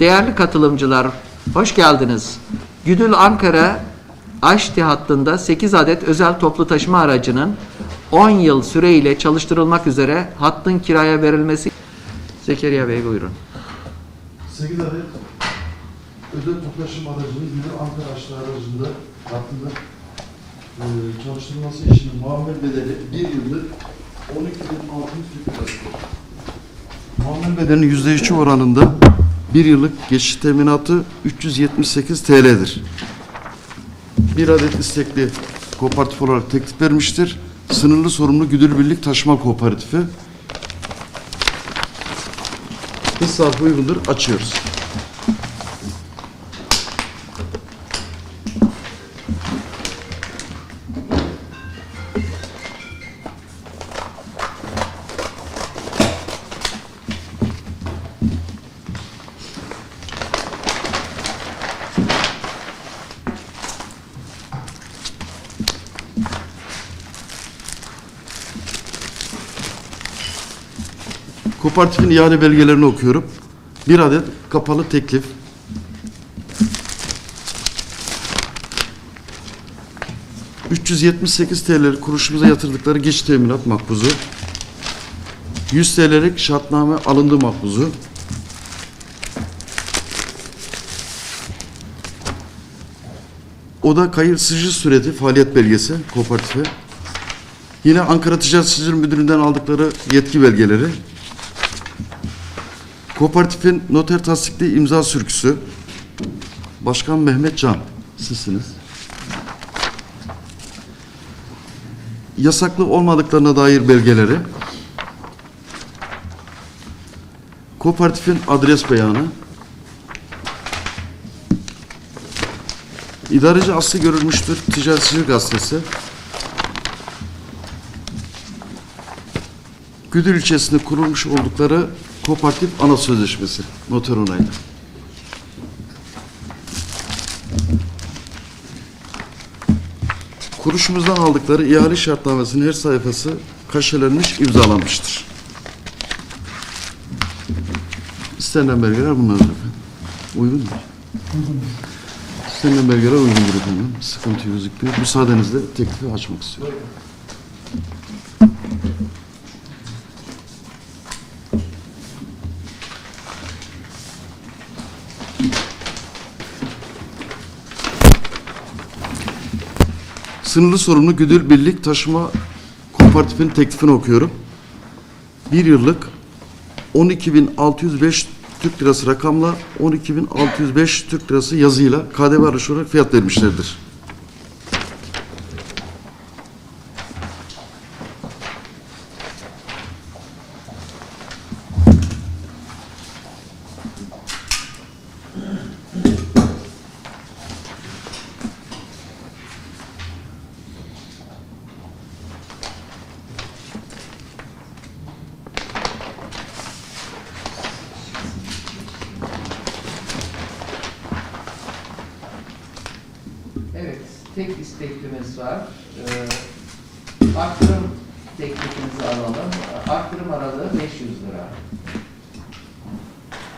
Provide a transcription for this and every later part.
Değerli katılımcılar, hoş geldiniz. Güdül Ankara Aşti hattında 8 adet özel toplu taşıma aracının 10 yıl süreyle çalıştırılmak üzere hattın kiraya verilmesi... Zekeriya Bey buyurun. 8 adet özel toplaşım aracının biri Ankara Aşlı aracında hattında e, çalıştırılması için muamel bedeli 1 yıllık 12.600 Türk lirası. Muamel bedelinin %3'ü oranında 1 yıllık geçiş teminatı 378 TL'dir. Bir adet istekli kooperatif olarak teklif vermiştir. Sınırlı sorumlu güdür birlik taşıma kooperatifi. Hesabı uygundur. Açıyoruz. Kooperatifin ihale belgelerini okuyorum. Bir adet kapalı teklif. ...378 TL kuruşumuza yatırdıkları geç teminat makbuzu... ...100 TL'lik şartname alındı makbuzu... ...oda kayıt sicil süreti faaliyet belgesi kooperatife... ...yine Ankara Ticaret Sicil Müdürlüğü'nden aldıkları yetki belgeleri... Kooperatifin noter tasdikli imza sürküsü. Başkan Mehmet Can. Sizsiniz. Yasaklı olmadıklarına dair belgeleri. Kooperatifin adres beyanı. İdareci aslı görülmüştür. Ticaret Sicil Gazetesi. Güdül ilçesinde kurulmuş oldukları kooperatif ana sözleşmesi noter onaylı. Kuruşumuzdan aldıkları ihale şartnamesinin her sayfası kaşelenmiş, imzalanmıştır. İstenilen belgeler bunlardır efendim. Uygun mu? İstenilen belgeler uygundur efendim. Sıkıntı gözükmüyor. Müsaadenizle teklifi açmak istiyorum. Sınırlı sorumlu güdül birlik taşıma kooperatifinin teklifini okuyorum. Bir yıllık 12.605 Türk lirası rakamla 12.605 Türk lirası yazıyla KDV araç olarak fiyat vermişlerdir. Tek isteklimiz var. Ee, arttırım teklifinizi alalım. Arttırım aralığı 500 lira.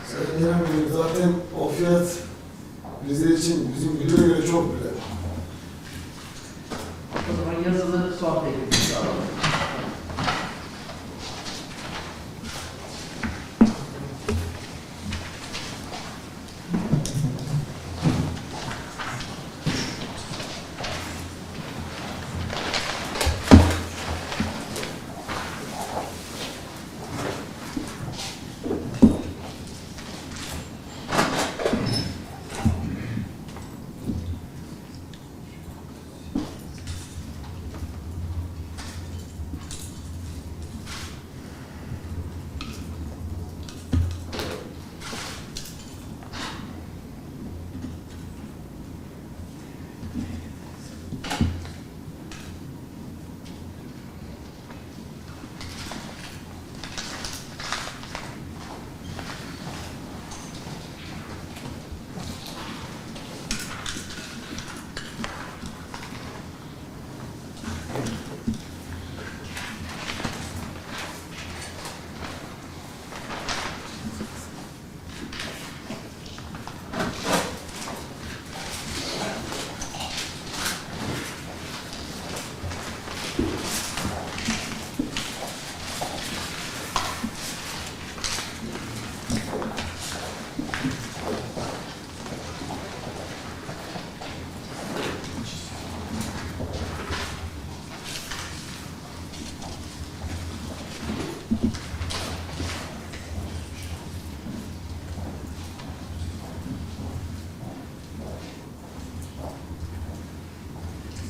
Sayın zaten o fiyat Rize için bizim güdüre göre çok bile. O zaman yazılı son teklifinizi alalım.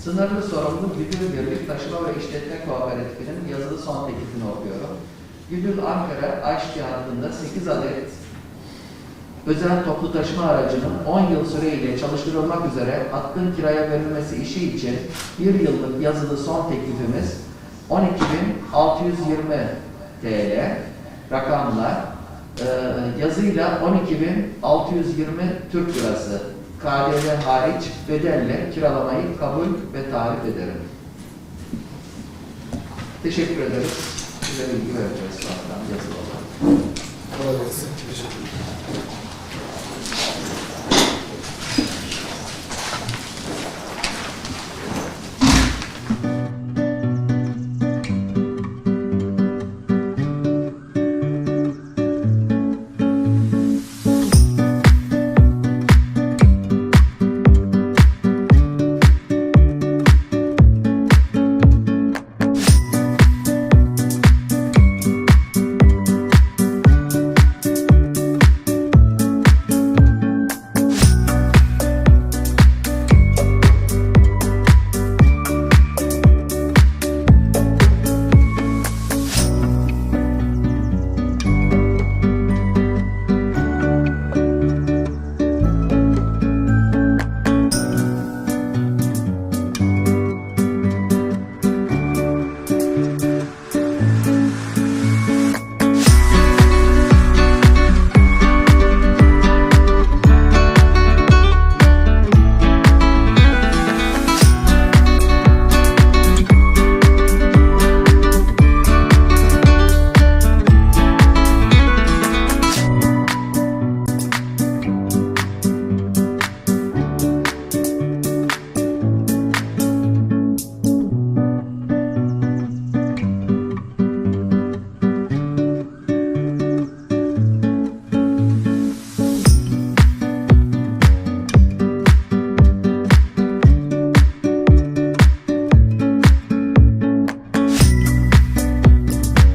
Sınırlı sorumlu Güdül Birlik Taşıma ve İşletme Kooperatifinin yazılı son teklifini okuyorum. Güdül Ankara Aşti hattında 8 adet özel toplu taşıma aracının 10 yıl süreyle çalıştırılmak üzere hattın kiraya verilmesi işi için bir yıllık yazılı son teklifimiz 12.620 TL rakamla yazıyla 12.620 Türk Lirası KDV hariç bedelle kiralamayı kabul ve tarif ederim. Teşekkür ederiz. Size bilgi vereceğiz sonra yazılı olarak. Kolay gelsin. Teşekkür ederim.